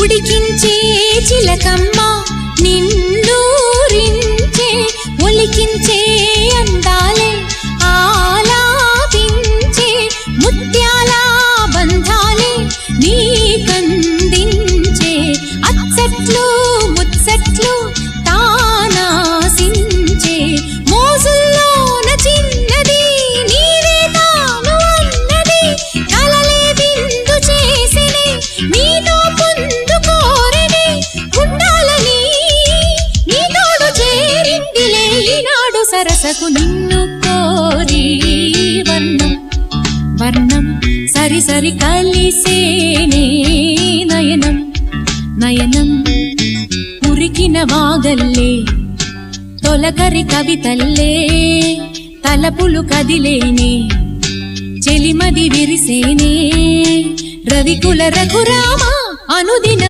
ఉడికించే చిలకమ్మ నిన్నూరించే ఒలికించే అందాలే ఆలాపించే ముత్యాల బంధాలే నీకందించే అచ్చట్లు ముచ్చట్లు తానాసించే మోజుల్లోన చిన్నది నీవే తాను అన్నది కలలే బిందు చేసినే నీ సరసకు నిన్ను కోరి వర్ణం వర్ణం సరి సరి కలిసేనే నయనం నయనం. ఉరికిన వాగల్లే తొలకరి కవితల్లే తలపులు కదిలేనే చెలిమది విరిసేనే. రవికుల రఘురామ అనుదిన